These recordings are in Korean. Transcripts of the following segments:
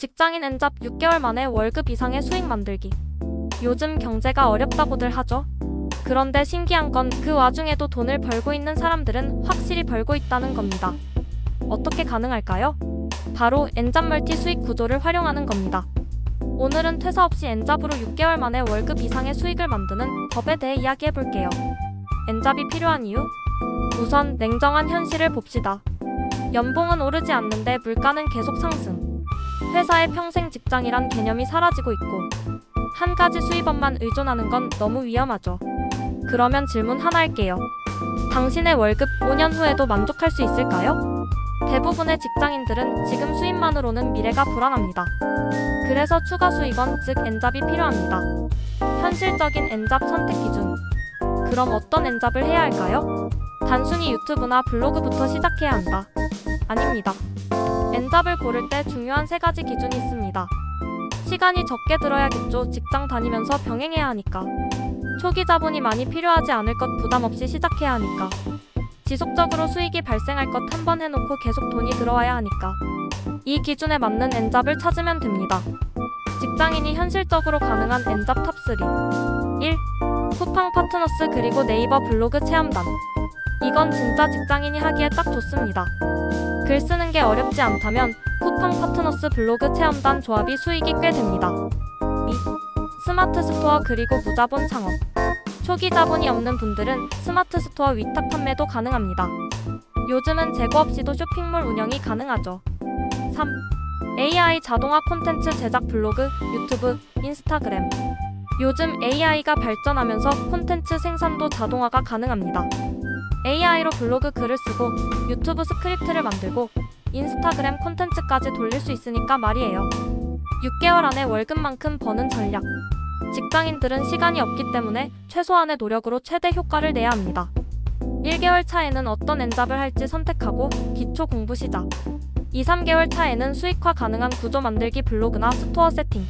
직장인 N잡 6개월 만에 월급 이상의 수익 만들기. 요즘 경제가 어렵다고들 하죠. 그런데 신기한 건 그 와중에도 돈을 벌고 있는 사람들은 확실히 벌고 있다는 겁니다. 어떻게 가능할까요? 바로 N잡 멀티 수익 구조를 활용하는 겁니다. 오늘은 퇴사 없이 N잡으로 6개월 만에 월급 이상의 수익을 만드는 법에 대해 이야기해 볼게요. N잡이 필요한 이유? 우선 냉정한 현실을 봅시다. 연봉은 오르지 않는데 물가는 계속 상승. 회사의 평생 직장이란 개념이 사라지고 있고 한 가지 수입원만 의존하는 건 너무 위험하죠. 그러면 질문 하나 할게요. 당신의 월급 5년 후에도 만족할 수 있을까요? 대부분의 직장인들은 지금 수입만으로는 미래가 불안합니다. 그래서 추가 수입원 즉 N잡이 필요합니다. 현실적인 N잡 선택 기준. 그럼 어떤 N잡을 해야 할까요? 단순히 유튜브나 블로그부터 시작해야 한다. 아닙니다. N잡을 고를 때 중요한 세 가지 기준이 있습니다. 시간이 적게 들어야겠죠. 직장 다니면서 병행해야 하니까. 초기 자본이 많이 필요하지 않을 것 부담 없이 시작해야 하니까. 지속적으로 수익이 발생할 것 한 번 해놓고 계속 돈이 들어와야 하니까. 이 기준에 맞는 N잡을 찾으면 됩니다. 직장인이 현실적으로 가능한 N잡 탑3 1. 쿠팡 파트너스 그리고 네이버 블로그 체험단 이건 진짜 직장인이 하기에 딱 좋습니다. 글 쓰는 게 어렵지 않다면 쿠팡 파트너스 블로그 체험단 조합이 수익이 꽤 됩니다. 2. 스마트 스토어 그리고 무자본 창업 초기 자본이 없는 분들은 스마트 스토어 위탁 판매도 가능합니다. 요즘은 재고 없이도 쇼핑몰 운영이 가능하죠. 3. AI 자동화 콘텐츠 제작 블로그, 유튜브, 인스타그램. 요즘 AI가 발전하면서 콘텐츠 생산도 자동화가 가능합니다. AI로 블로그 글을 쓰고 유튜브 스크립트를 만들고 인스타그램 콘텐츠까지 돌릴 수 있으니까 말이에요. 6개월 안에 월급만큼 버는 전략. 직장인들은 시간이 없기 때문에 최소한의 노력으로 최대 효과를 내야 합니다. 1개월 차에는 어떤 N잡을 할지 선택하고 기초 공부 시작. 2, 3개월 차에는 수익화 가능한 구조 만들기 블로그나 스토어 세팅.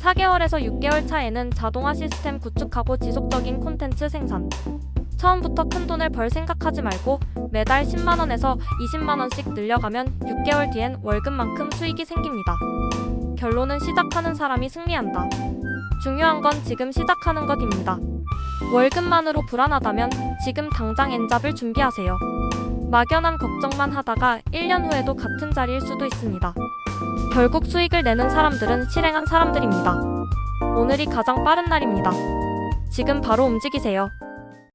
4개월에서 6개월 차에는 자동화 시스템 구축하고 지속적인 콘텐츠 생산. 처음부터 큰 돈을 벌 생각하지 말고 매달 10만원에서 20만원씩 늘려가면 6개월 뒤엔 월급만큼 수익이 생깁니다. 결론은 시작하는 사람이 승리한다. 중요한 건 지금 시작하는 것입니다. 월급만으로 불안하다면 지금 당장 N잡을 준비하세요. 막연한 걱정만 하다가 1년 후에도 같은 자리일 수도 있습니다. 결국 수익을 내는 사람들은 실행한 사람들입니다. 오늘이 가장 빠른 날입니다. 지금 바로 움직이세요.